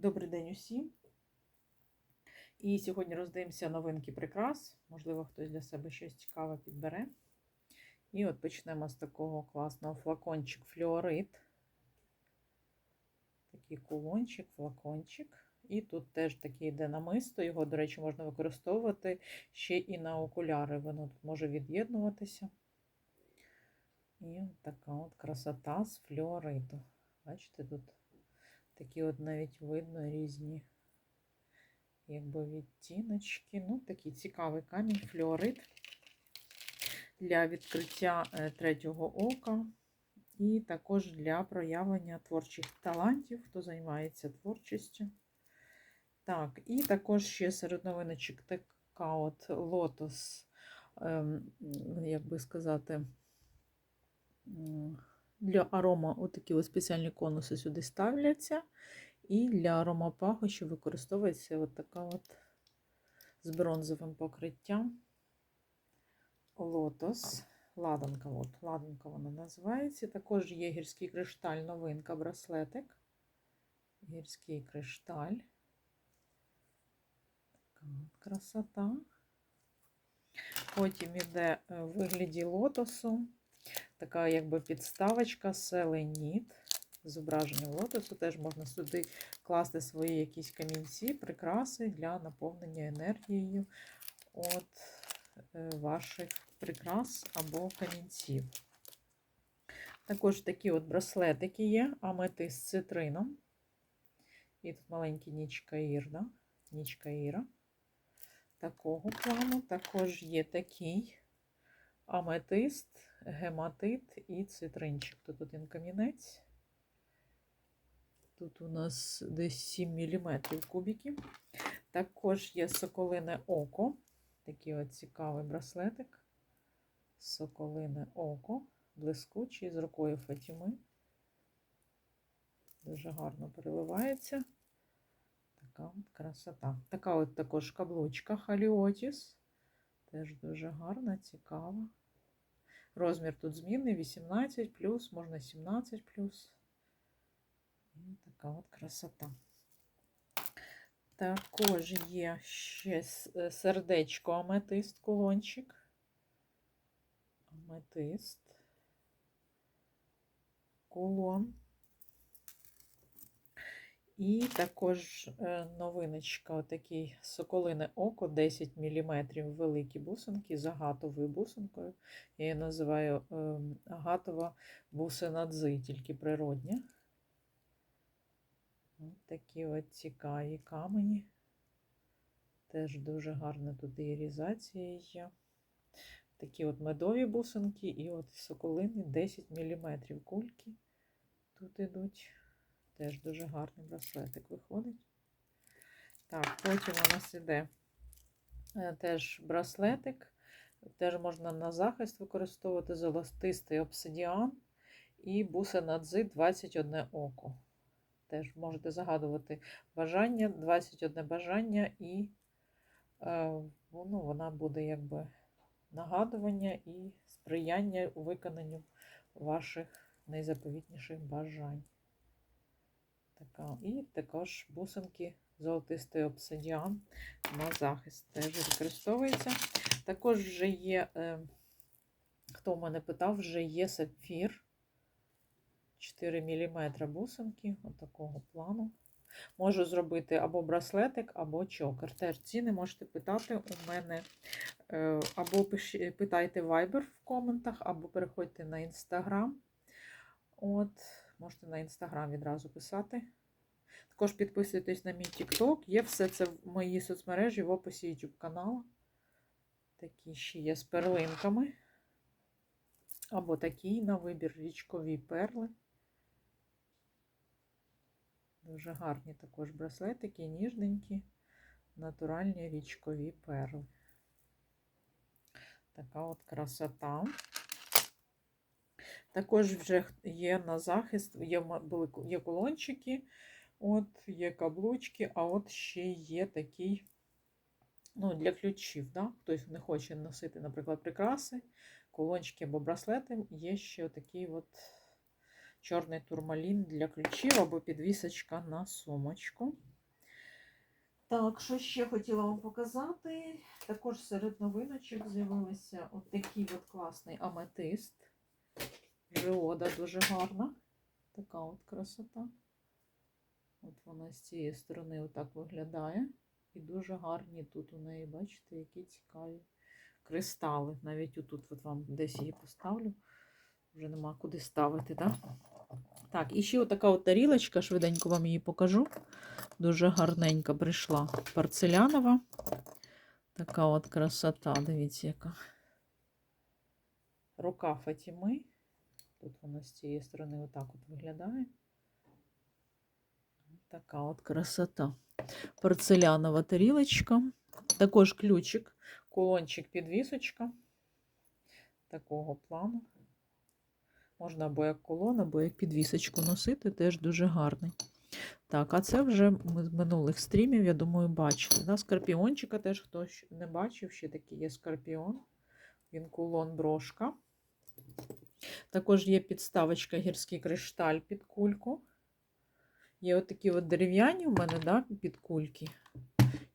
Добрий день усім. І сьогодні роздивимося новинки прикрас. Можливо, хтось для себе щось цікаве підбере. І от почнемо з такого класного флакончик флюорит. Такий кулончик, флакончик. І тут теж такий йде намисто. Його, до речі, можна використовувати ще і на окуляри. Воно тут може від'єднуватися. І от така от красота з флюориту. Бачите, тут такі от навіть видно різні якби відтіночки. Ну, такий цікавий камінь, флюорит для відкриття е, третього ока. І також для проявлення творчих талантів, хто займається творчістю. Так, і також ще серед новиночок така от лотос, ем, як би сказати, для арома отакі ось спеціальні конуси сюди ставляться. І для аромапахощі використовується от така от з бронзовим покриттям лотос. Ладанка, от, ладанка вона називається. Також є гірський кришталь, новинка, браслетик. Гірський кришталь. Така от красота. Потім іде в вигляді лотосу. Така якби підставочка селеніт. Зображенням лотосу теж можна сюди класти свої якісь камінці, прикраси для наповнення енергією от ваших прикрас або камінців. Також такі от браслетики є, амети з цитрином. І тут маленький нічка Ірда, нічка Іра. Такого плану. Також є такий аметист, гематит і цитринчик. Тут один камінець. Тут у нас десь 7 мм кубиків. Також є соколине око. Такий от цікавий браслетик. Соколине око, блискучий з рукою Фатіми. Дуже гарно переливається. Така от красота. Така от також каблучка Халіотіс. Теж дуже гарна, цікава. Розмір тут змінний 18, можна 17. І така от красота. Також є ще е, сердечко аметист, кулончик. Аметист, кулон. І також е, новиночка, отакий соколине око, 10 мм великі бусинки з агатовою бусинкою. Я її називаю ем, агатова бусина дзи, тільки природня. Такі от цікаві камені. Теж дуже гарна тут ірізація є. Такі от медові бусинки і от соколини 10 мм кульки тут ідуть. Теж дуже гарний браслетик виходить. Так, потім у нас іде е, теж браслетик. Теж можна на захист використовувати золотистий обсидіан і бусина дзи 21 око. Теж можете загадувати бажання, 21 бажання, і е, ну, вона буде якби нагадування і сприяння у виконанню ваших найзаповітніших бажань. Така. І також бусинки золотистий обсидіан на захист теж використовується. Також вже є, е, хто мене питав, вже є сапфір. 4 мм бусинки, отакого плану. Можу зробити або браслетик, або чокер. Теж ціни можете питати у мене, е, або питайте Viber в коментах, або переходьте на Instagram. От, Можете на Instagram відразу писати. Також підписуйтесь на мій TikTok. Є все це в моїй соцмережі в описі YouTube каналу. Такі ще є з перлинками. Або такі на вибір річкові перли. Дуже гарні також браслетики, ніжненькі, натуральні річкові перли. Така от красота. Також вже є на захист, є є колончики, от, є каблучки, а от ще є такий ну, для ключів. Да? Хтось не хоче носити, наприклад, прикраси, колончики або браслети, є ще такий от чорний турмалін для ключів або підвісочка на сумочку. Так, що ще хотіла вам показати? Також серед новиночок з'явилися от такий от класний аметист. Жиода дуже гарна. Така от красота. От вона з цієї сторони отак виглядає. І дуже гарні тут у неї, бачите, які цікаві кристали. Навіть отут от вам десь її поставлю. Вже нема куди ставити, так? Так, і ще отака от тарілочка, швиденько вам її покажу. Дуже гарненька прийшла порцелянова. Така от красота, дивіться, яка. Рука Фатіми. Тут вона з цієї сторони отак от виглядає. Така от красота. Порцелянова тарілочка. Також ключик, кулончик, підвісочка. Такого плану. Можна або як колон, або як підвісочку носити, теж дуже гарний. Так, а це вже ми з минулих стрімів, я думаю, бачили. Да? Скорпіончика теж хтось не бачив, ще такий є скорпіон. Він кулон брошка. Також є підставочка гірський кришталь під кульку. Є отакі от дерев'яні у мене, да, під кульки.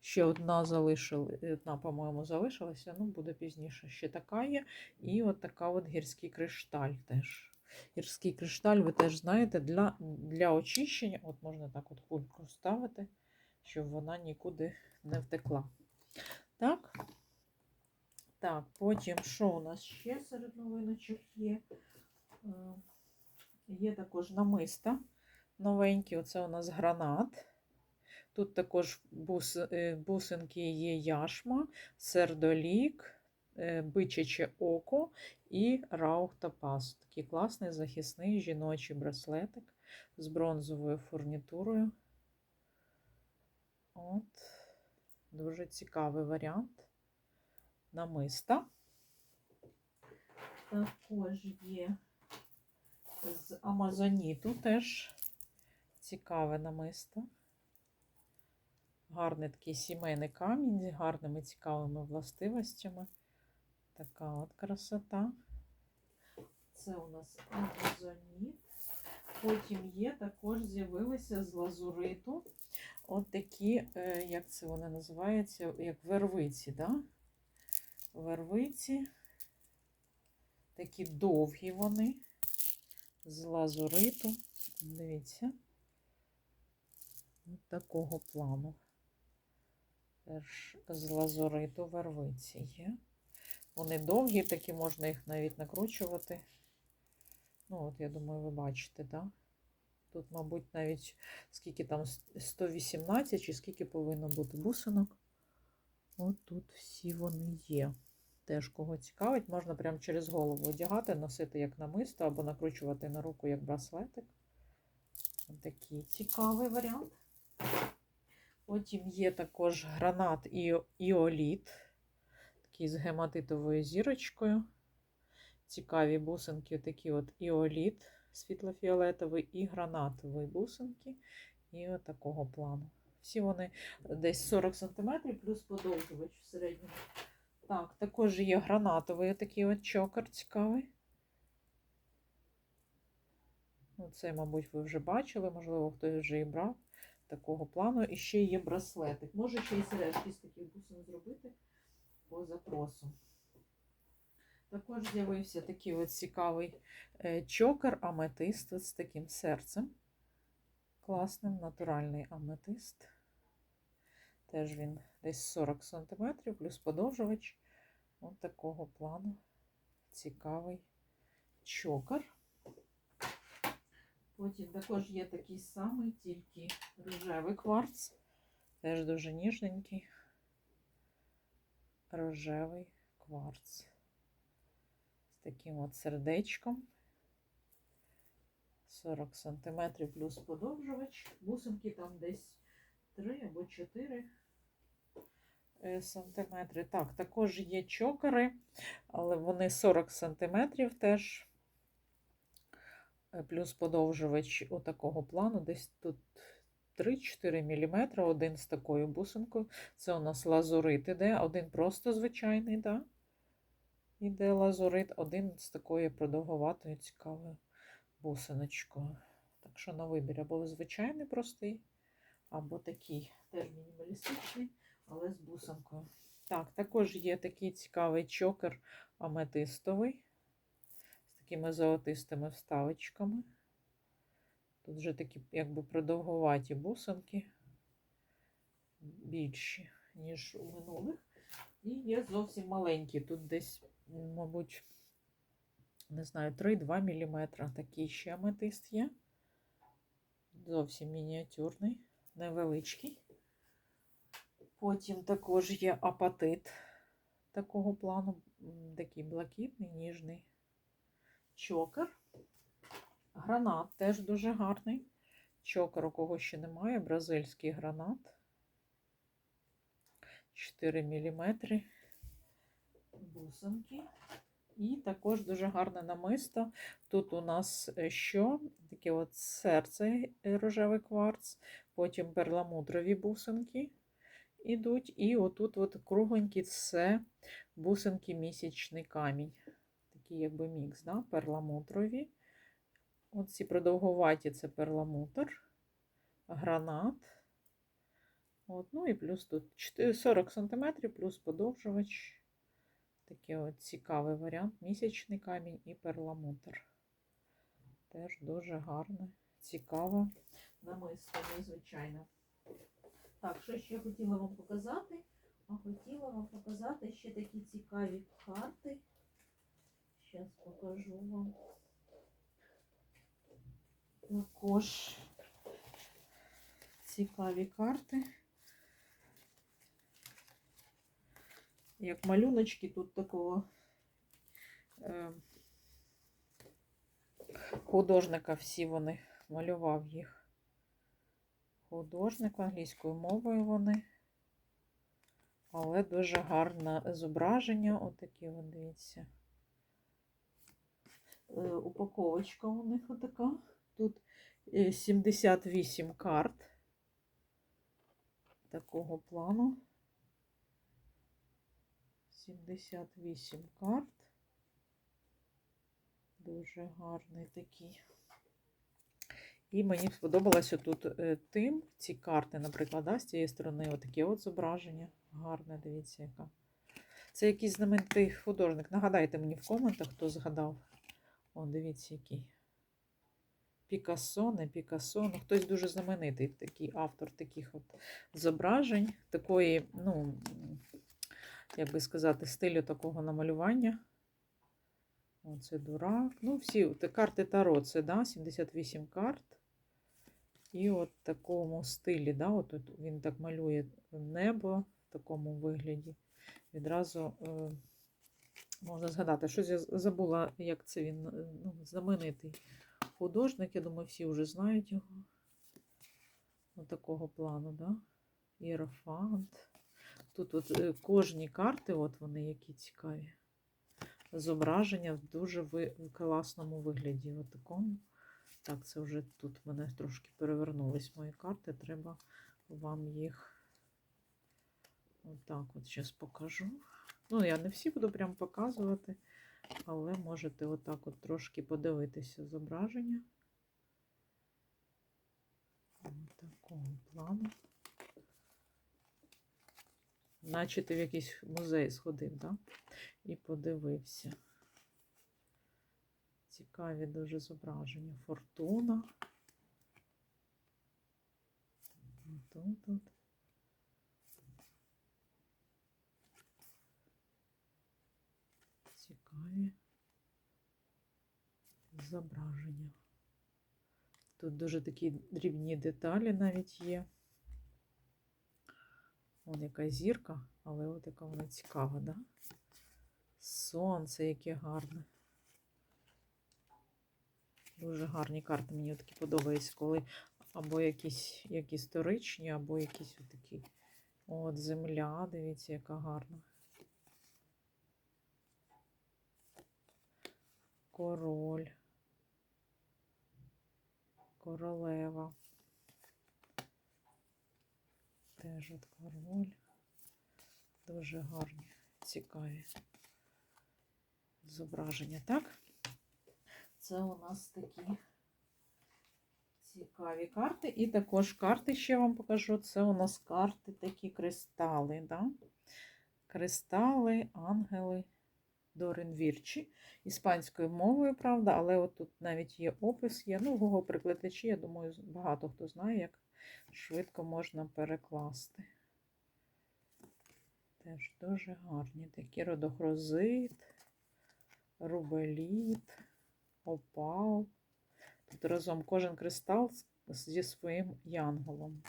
Ще одна залишила, одна, по-моєму, залишилася, ну, буде пізніше. Ще така є. І от така от гірський кришталь теж. Гірський кришталь, ви теж знаєте, для, для очищення, от можна так от кульку ставити, щоб вона нікуди не втекла. Так. Так, потім, що у нас ще серед новиночок є? Е, Є також намиста новенькі. Оце у нас гранат. Тут також бус, е, бусинки є яшма, сердолік, е, бичаче око і раух топаз. Такий класний захисний жіночий браслетик з бронзовою фурнітурою. От. Дуже цікавий варіант. Намиста. Також є з Амазоніту теж цікаве намисто. Гарний такий сімейний камінь з гарними цікавими властивостями. Така от красота. Це у нас амазоніт. Потім є, також з'явилися з лазуриту. От такі, е, як це вони називаються, як вервиці, да? Вервиці. Такі довгі вони з лазуриту. Дивіться. От такого плану. Теж з лазуриту вервиці є. Вони довгі, такі можна їх навіть накручувати. Ну, от, я думаю, ви бачите, так? Да? Тут, мабуть, навіть скільки там 118 чи скільки повинно бути бусинок. От тут всі вони є. Теж кого цікавить, можна прямо через голову одягати, носити як намисто, або накручувати на руку як браслетик. Такий цікавий варіант. Потім є також гранат і іоліт, такий з гематитовою зірочкою. Цікаві бусинки, такі от іоліт світлофіолетовий і гранатовий бусинки. І от такого плану. Всі вони десь 40 см плюс подовжувач в середньому. Так, також є гранатовий такий от чокер цікавий. Ну, Це, мабуть, ви вже бачили, можливо, хтось вже і брав такого плану. І ще є браслетик. Може ще й сережки з таких бусин зробити по запросу. Також з'явився такий от цікавий е, чокер, аметист з таким серцем. Класним, натуральний аметист. Теж він десь 40 см, плюс подовжувач. Ось такого плану цікавий чокер. Потім також є такий самий, тільки рожевий кварц. Теж дуже ніжненький. Рожевий кварц. З таким от сердечком. 40 см плюс подовжувач. Бусинки там десь 3 або 4 е, сантиметри. Так, також є чокери, але вони 40 сантиметрів теж. Е, Плюс подовжувач отакого плану, десь тут 3-4 мм, один з такою бусинкою. Це у нас лазурит іде, один просто звичайний, да? іде лазурит, один з такою продовговатою цікавою бусиночкою. Так що на вибір або звичайний простий, або такий, теж мінімалістичний, але з бусинкою. Так, також є такий цікавий чокер аметистовий з такими золотистими вставочками. Тут вже такі якби продовгуваті бусинки, більші, ніж у минулих. І є зовсім маленькі. Тут десь, мабуть, не знаю, 3-2 мм. Такий ще аметист є. Зовсім мініатюрний, невеличкий. Потім також є апатит такого плану, такий блакитний, ніжний чокер. Гранат теж дуже гарний. Чокер, у кого ще немає, бразильський гранат. 4 мм. Бусинки. І також дуже гарне намисто. Тут у нас е, що? Таке от серце е, рожевий кварц, потім перламутрові бусинки ідуть. І отут от кругленькі це бусинки місячний камінь. Такий якби мікс, да? перламутрові. Оці продовгуваті це перламутр, гранат. От, ну і плюс тут 40 см, плюс подовжувач. Такий от цікавий варіант. Місячний камінь і перламутр. Теж дуже гарне, цікаво. Намисто, незвичайно. Так, що ще хотіла вам показати? А хотіла вам показати ще такі цікаві карти. Зараз покажу вам. Також цікаві карти. Як малюночки тут такого е, художника всі вони малював їх. Художник англійською мовою вони. Але дуже гарне зображення. Отакі, от, дивіться. Е, упаковочка у них отака. Тут е, 78 карт такого плану. 78 карт. Дуже гарний такий. І мені сподобалося тут е, тим, ці карти, наприклад, з цієї сторони, отаке от зображення. Гарне, дивіться, яка. Це якийсь знаменитий художник. Нагадайте мені в коментах, хто згадав. О, дивіться, який. Пікассо, не Пікассо, ну хтось дуже знаменитий такий автор таких от зображень, такої, ну, як би сказати, стилю такого намалювання. Оце дурак. Ну, всі карти Таро, це да, 78 карт. І от в такому стилі, да, от він так малює небо в такому вигляді. Відразу е, можна згадати, щось я забула, як це він е, ну, знаменитий художник. Я думаю, всі вже знають його. Ось такого плану, да? Іерофант. Тут от е, кожні карти, от вони які цікаві. Зображення в дуже ви... класному вигляді. От такому. Так, це вже тут в мене трошки перевернулись мої карти. Треба вам їх отак от зараз покажу. Ну, я не всі буду прям показувати, але можете отак от трошки подивитися зображення. Такого плану. Наче ти в якийсь музей сходив, да? І подивився. Цікаві дуже зображення. Фортуна. Тут, тут. Цікаві зображення. Тут дуже такі дрібні деталі навіть є. Вон яка зірка, але от яка вона цікава, да? Сонце, яке гарне. Дуже гарні карти. Мені такі подобаються, коли або якісь як історичні, або якісь отакі. От земля, дивіться, яка гарна. Король. Королева. Теж от король. Дуже гарні, цікаві зображення, так? Це у нас такі цікаві карти. І також карти ще вам покажу. Це у нас карти такі кристали. Да? Кристали, ангели, Доренвірчі. Іспанською мовою, правда, але от тут навіть є опис, є. Ну, Google перекладачі, я думаю, багато хто знає, як швидко можна перекласти. Теж дуже гарні такі родохрозит, рубеліт, опал. Тут разом кожен кристал зі своїм янголом.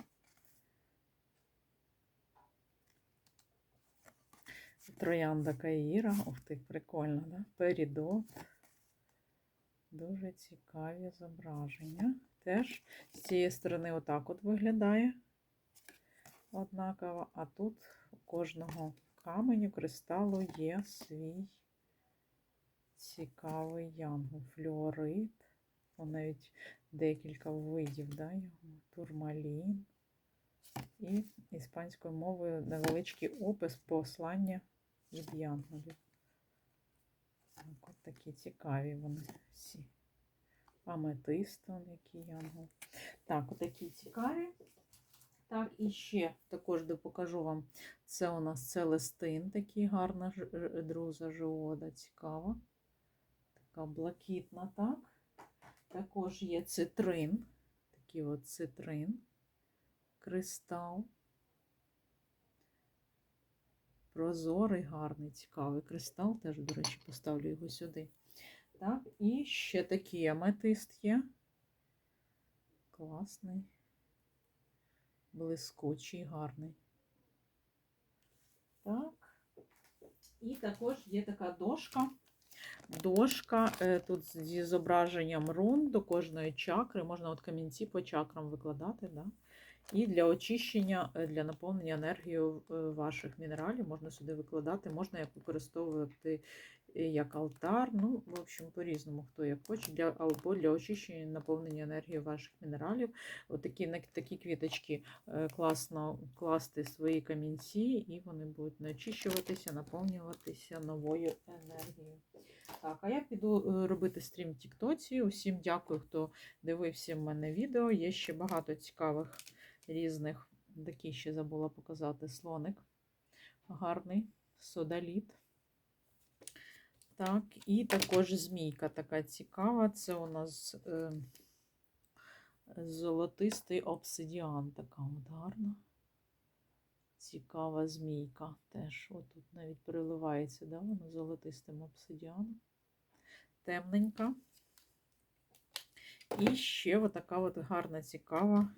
Троянда Каїра. Ух ти, прикольно, да? Перідот. Дуже цікаві зображення. Теж з цієї сторони отак от виглядає однаково, а тут у кожного каменю, кристалу є свій цікавий янгол. Флюорит. О, навіть декілька видів, да, його. Турмалін. І іспанською мовою невеличкий опис послання від янголів. Так, от такі цікаві вони всі. Аметист, який янгол. Так, отакі цікаві. Так, і ще також покажу вам. Це у нас Целестин, такий гарна друза жиода, цікава. Така блакитна, так. Також є цитрин. Такий от цитрин, кристал. Прозорий, гарний, цікавий кристал. Теж, до речі, поставлю його сюди. Так, і ще такий аметист є. Класний, блискучий, гарний. Так. І також є така дошка. Дошка е, тут зі зображенням рун до кожної чакри. Можна от камінці по чакрам викладати. Да? І для очищення, е, для наповнення енергією е, ваших мінералів можна сюди викладати, можна як використовувати як алтар. Ну, в общем, по-різному, хто як хоче, для, або для очищення наповнення енергії ваших мінералів. От такі, квіточки класно класти свої камінці, і вони будуть начищуватися, наповнюватися новою енергією. Так, а я піду е, робити стрім в Тіктоці. Усім дякую, хто дивився в мене відео. Є ще багато цікавих різних. Такий ще забула показати слоник. Гарний, содаліт. Так, і також змійка така цікава. Це у нас е, золотистий обсидіан. Така от гарна. Цікава змійка теж. Отут навіть переливається, да, воно золотистим обсидіаном. Темненька. І ще отака от гарна, цікава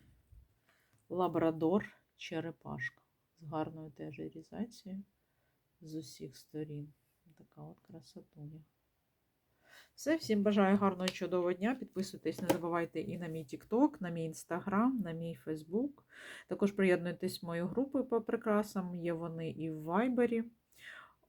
лабрадор черепашка. З гарною теж ірізацією з усіх сторін. Така от красотуня. Все, всім бажаю гарного чудового дня. Підписуйтесь, не забувайте і на мій TikTok, на мій Instagram, на мій Facebook. Також приєднуйтесь в мою групу по прикрасам. Є вони і в Viber.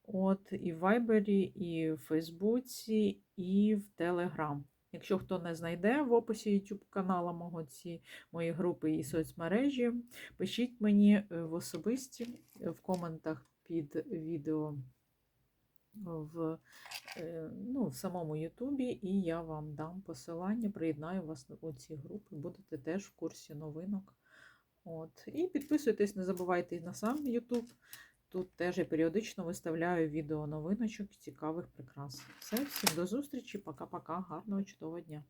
От, і в Viber, і в Фейсбуці, і в Telegram. Якщо хто не знайде в описі YouTube каналу мого ці мої групи і соцмережі, пишіть мені е, в особисті е, в коментах під відео в, е, ну, в самому Ютубі, і я вам дам посилання, приєднаю вас у ці групи, будете теж в курсі новинок. От. І підписуйтесь, не забувайте на сам Ютуб. Тут теж я періодично виставляю відео новиночок цікавих прикрас. Все, всім до зустрічі, пока-пока, гарного чудового дня!